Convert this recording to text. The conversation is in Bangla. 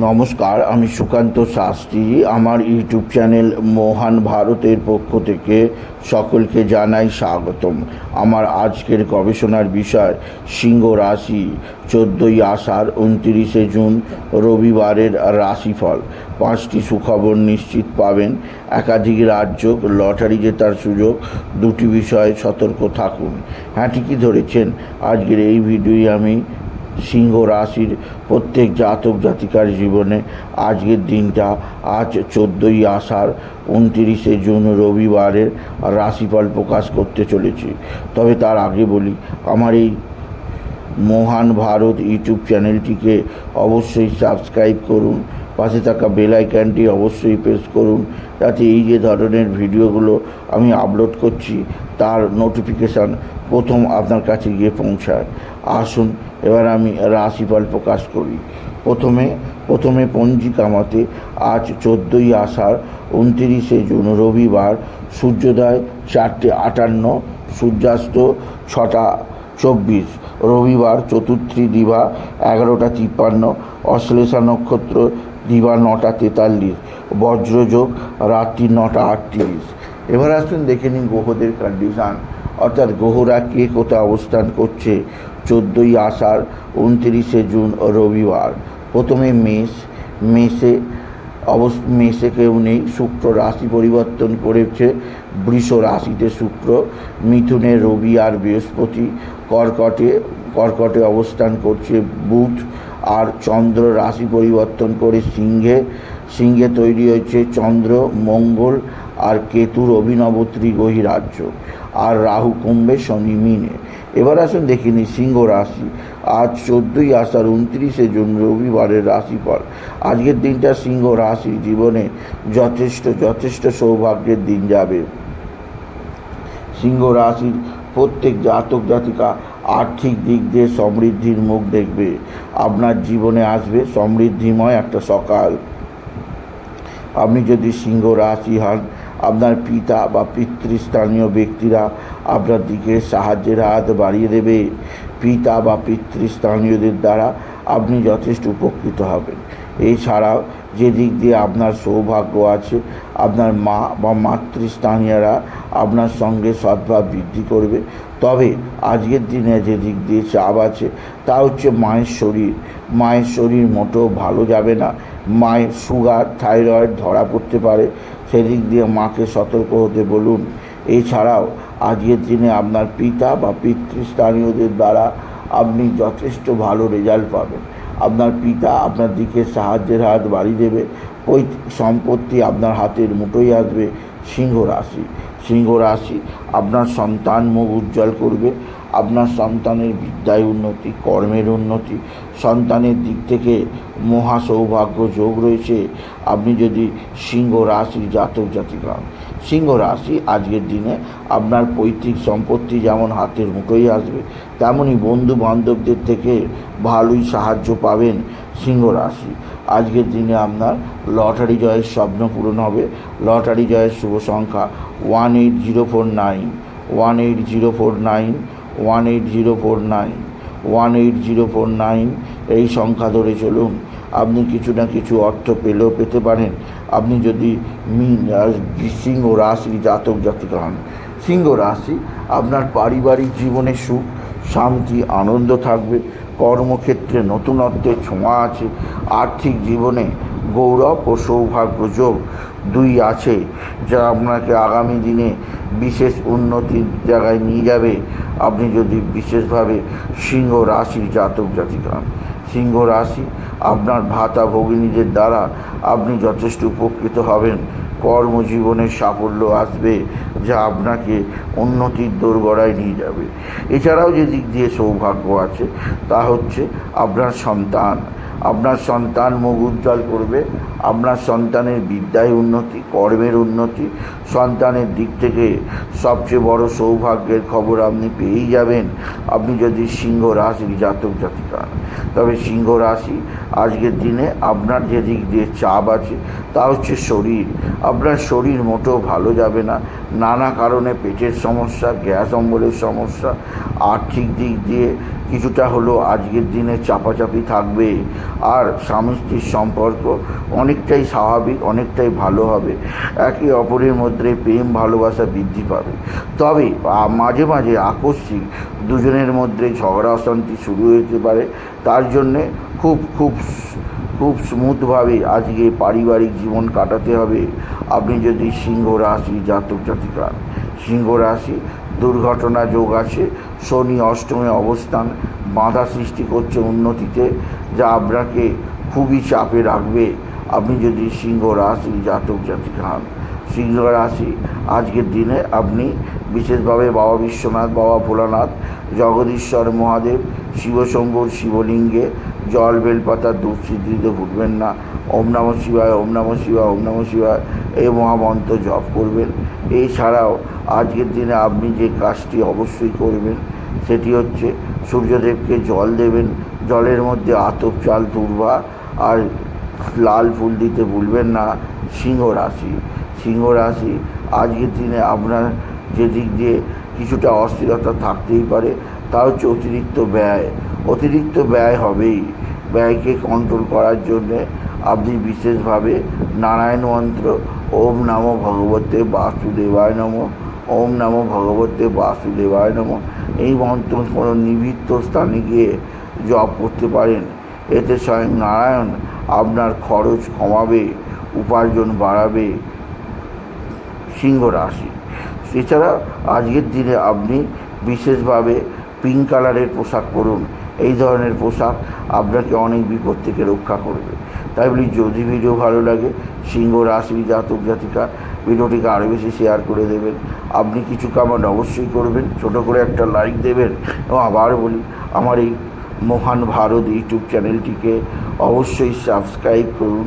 নমস্কার, আমি সুকান্ত শাস্ত্রী। আমার ইউটিউব চ্যানেল মহান ভারতের পক্ষ থেকে সকলকে জানাই স্বাগতম। আমার আজকের গবেষণার বিষয়, সিংহ রাশি, চোদ্দোই আষাঢ়, উনত্রিশে জুন, রবিবারের রাশিফল। পাঁচটি সুখবর নিশ্চিত পাবেন। একাধিক রাজ্য লটারি জেতার সুযোগ। দুটি বিষয়ে সতর্ক থাকুন। হ্যাঁ ঠিকই ধরেছেন। আজকের এই ভিডিওই আমি সিংহ রাশির প্রত্যেক জাতক জাতিকার জীবনে আজকের দিনটা আজ চোদ্দই আষাঢ় উনতিরিশে জুন রবিবারের রাশিফল প্রকাশ করতে চলেছি। তবে তার আগে বলি, আমার এই মহান ভারত ইউটিউব চ্যানেলটিকে অবশ্যই সাবস্ক্রাইব করুন, পাশে থাকা বেল আইকনটি অবশ্যই প্রেস করুন, যাতে এই যে ধরনের ভিডিওগুলো আমি আপলোড করছি, তার নোটিফিকেশান প্রথম আপনার কাছে গিয়ে পৌঁছায়। আসুন, এবার আমি রাশিফল প্রকাশ করি। প্রথমে প্রথমে পঞ্জিকা মতে আজ চোদ্দোই আষাঢ়, উনতিরিশে জুন, রবিবার, সূর্যোদয় চারটে আটান্ন, সূর্যাস্ত ছটা চব্বিশ, রবিবার চতুর্থী দিবা এগারোটা তিপ্পান্ন, অশ্লেষা নক্ষত্র দিবা নটা তেতাল্লিশ, বজ্রযোগ রাত্রি নটা আটত্রিশ। এবার আসুন দেখে নিন গ্রহদের কন্ডিশান অর্থাৎ গ্রহরা কে কোথায় অবস্থান করছে? চোদ্দোই আষাঢ়, উনত্রিশে জুন, রবিবার। প্রথমে মেষ, মেষে অবস, মেষে কেউ নেই, শুক্র রাশি পরিবর্তন করেছে, বৃষ রাশিতে শুক্র, মিথুনে রবি আর বৃহস্পতি, কর্কটে কর্কটে অবস্থান করছে বুধ, আর চন্দ্র রাশি পরিবর্তন করে সিংহে সিংহে তৈরি হয়েছে চন্দ্র, মঙ্গল আর কেতুর অভিনব ত্রিগ্রহী রাজ্য আর রাহু কুম্ভে শনি মিনে। এবার আসুন দেখিনি সিংহ রাশি। আজ চোদ্দোই আষাঢ় উনত্রিশে জুন রবিবারের রাশিফল। আজকের দিনটা সিংহ রাশির জীবনে যথেষ্ট যথেষ্ট সৌভাগ্যের দিন যাবে। সিংহ রাশির প্রত্যেক জাতক জাতিকা আর্থিক দিক দিয়ে সমৃদ্ধির মুখ দেখবে। আপনার জীবনে আসবে সমৃদ্ধিময় একটা সকাল। আপনি যদি সিংহ রাশি হন, আপনার পিতা বা পিতৃস্থানীয় ব্যক্তিরা আপনার দিকে সাহায্যের হাত বাড়িয়ে দেবে। পিতা বা পিতৃস্থানীয়দের দ্বারা আপনি যথেষ্ট উপকৃত হবেন। এছাড়াও যে দিক দিয়ে আপনার সৌভাগ্য আছে, আপনার মা বা মাতৃস্থানীয়রা আপনার সঙ্গে সদ্ভাব বৃদ্ধি করবে। তবে আজকের দিনে যে দিক দিয়ে চাপ আছে, তা হচ্ছে মায়ের শরীর। মায়ের শরীর মোটেও ভালো যাবে না। মায়ের সুগার, থাইরয়েড ধরা পড়তে পারে। সেদিক দিয়ে মাকে সতর্ক হতে বলুন। এছাড়াও আজকের দিনে আপনার পিতা বা পিতৃস্থানীয়দের দ্বারা আপনি যথেষ্ট ভালো রেজাল্ট পাবেন। আপনার পিতা আপনার দিকে সাহায্যের হাত বাড়িয়ে দেবে পৈতৃক সম্পত্তি আপনার হাতের মুঠোই আসবে সিংহ রাশি সিংহ রাশি আপনার সন্তান মুখ উজ্জ্বল করবে আপনার সন্তানের বিদ্যায় উন্নতি, কর্মের উন্নতি, সন্তানের দিক থেকে মহা সৌভাগ্য যোগ রয়েছে আপনি যদি সিংহ রাশির জাতক জাতিকা। সিংহ রাশি আজকের দিনে আপনার পৈতৃক সম্পত্তি যেমন হাতের মুখেই আসবে তেমনই বন্ধু বান্ধবদের থেকে ভালোই সাহায্য পাবেন সিংহ রাশি আজকের দিনে আপনার লটারি জয়ের স্বপ্ন পূরণ হবে লটারি জয়ের শুভ সংখ্যা one eight zero four nine, one eight zero four nine one eight zero four nine one eight zero four nine এই সংখ্যা ধরে চলুন। আপনি কিছু না কিছু অর্থ পেলেও পেতে পারেন। আপনি যদি মিন সিংহ রাশি জাতক জাতিকা হন, সিংহ রাশি আপনার পারিবারিক জীবনে সুখ, শান্তি, আনন্দ থাকবে। কর্মক্ষেত্রে নতুনত্বের ছোঁয়া আছে। আর্থিক জীবনে গৌরব ও সৌভাগ্যযোগ দুই আছে, যা আপনাকে আগামী দিনে বিশেষ উন্নতির জায়গায় নিয়ে যাবে। আপনি যদি বিশেষভাবে সিংহ রাশির জাতক জাতিকা হন সিংহ রাশি আপনার ভাতা ভগিনীদের দ্বারা আপনি যথেষ্ট উপকৃত হবেন। কর্মজীবনের সাফল্য আসবে, যা আপনাকে উন্নতির দোরগড়ায় নিয়ে যাবে। এছাড়াও যে দিক দিয়ে সৌভাগ্য আছে, তা হচ্ছে আপনার সন্তান। আপনার সন্তান মুখ উজ্জ্বল করবে, আপনার সন্তানের বিদ্যায় উন্নতি, কর্মের উন্নতি, সন্তানের দিক থেকে সবচেয়ে বড় সৌভাগ্যের খবর আপনি পেয়েই যাবেন। আপনি যদি সিংহ রাশির জাতক জাতিকা। তবে সিংহ রাশি আজকের দিনে আপনার যে দিক দিয়ে চাপ আছে, তা হচ্ছে শরীর। আপনার শরীর মোটেও ভালো যাবে না। নানা কারণে পেটের সমস্যা, গ্যাস অম্বলের সমস্যা, আর্থিক দিক দিয়ে কিছুটা হলো আজকের দিনে চাপাচাপি থাকবে। আর স্বামী স্ত্রীর সম্পর্ক অনেকটাই স্বাভাবিক, অনেকটাই ভালো হবে। একে অপরের মধ্যে প্রেম, ভালোবাসা বৃদ্ধি পাবে। তবে মাঝে মাঝে আকস্মিক দুজনের মধ্যে ঝগড়া অশান্তি শুরু হতে পারে। তার জন্যে খুব খুব খুব স্মুথভাবে আজকে পারিবারিক জীবন কাটাতে হবে। আপনি যদি সিংহ রাশি জাতক জাতিকা, সিংহ রাশি দুর্ঘটনা যোগ আছে, শনি অষ্টমে অবস্থান, বাধা সৃষ্টি করছে উন্নতিতে, যা আপনাকে খুবই চাপে রাখবে। আপনি যদি সিংহ রাশি জাতক জাতিকা হন সিংহ রাশি, আজকের দিনে আপনি বিশেষভাবে বাবা বিশ্বনাথ, বাবা ভোলানাথ, জগদীশ্বর মহাদেব, শিবশম্ভুর শিবলিঙ্গে জল বেলপাতা দুধ সিদ্ধিতে ভুটবেন না। ওম নম শিবায়, ওম নম শিবায়, ওম নম শিবায় এই মহামন্ত্র জপ করবেন। এছাড়াও আজকের দিনে আপনি যে কাজটি অবশ্যই করবেন, সেটি হচ্ছে সূর্যদেবকে জল দেবেন। জলের মধ্যে আতপ চাল তুরবা আর লাল ফুল দিতে ভুলবেন না, সিংহ রাশি। সিংহ রাশি আজকের দিনে আপনার যে দিক দিয়ে কিছুটা অস্থিরতা থাকতেই পারে। তা হচ্ছে অতিরিক্ত ব্যয়। অতিরিক্ত ব্যয় হবেই। ব্যয়কে কন্ট্রোল করার জন্যে আপনি বিশেষভাবে নারায়ণ মন্ত্র, ওম নমো ভগবতে বাসুদেবায় নম, ওম নমো ভগবতে বাসুদেবায় নম। এই মন্ত্র কোনো নিবৃত্ত স্থানে গিয়ে জপ করতে পারেন। এতে স্বয়ং নারায়ণ আপনার খরচ কমাবে, উপার্জন বাড়াবে। সিংহ রাশি। এছাড়া আজকের দিনে আপনি বিশেষভাবে পিঙ্ক কালারের পোশাক পরুন, এই ধরনের পোশাক আপনাকে অনেক বিপদ থেকে রক্ষা করবে। তাই বলি, যদি ভিডিও ভালো লাগে, সিংহ রাশি, জাতক, জাতিকা, ভিডিওটিকে আরও বেশি শেয়ার করে দেবেন। আপনি কিছু কামান অবশ্যই করবেন, ছোট করে একটা লাইক দেবেন। এবং আবার বলি, আমার এই মহান ভারত ইউটিউব চ্যানেলটিকে অবশ্যই সাবস্ক্রাইব করুন।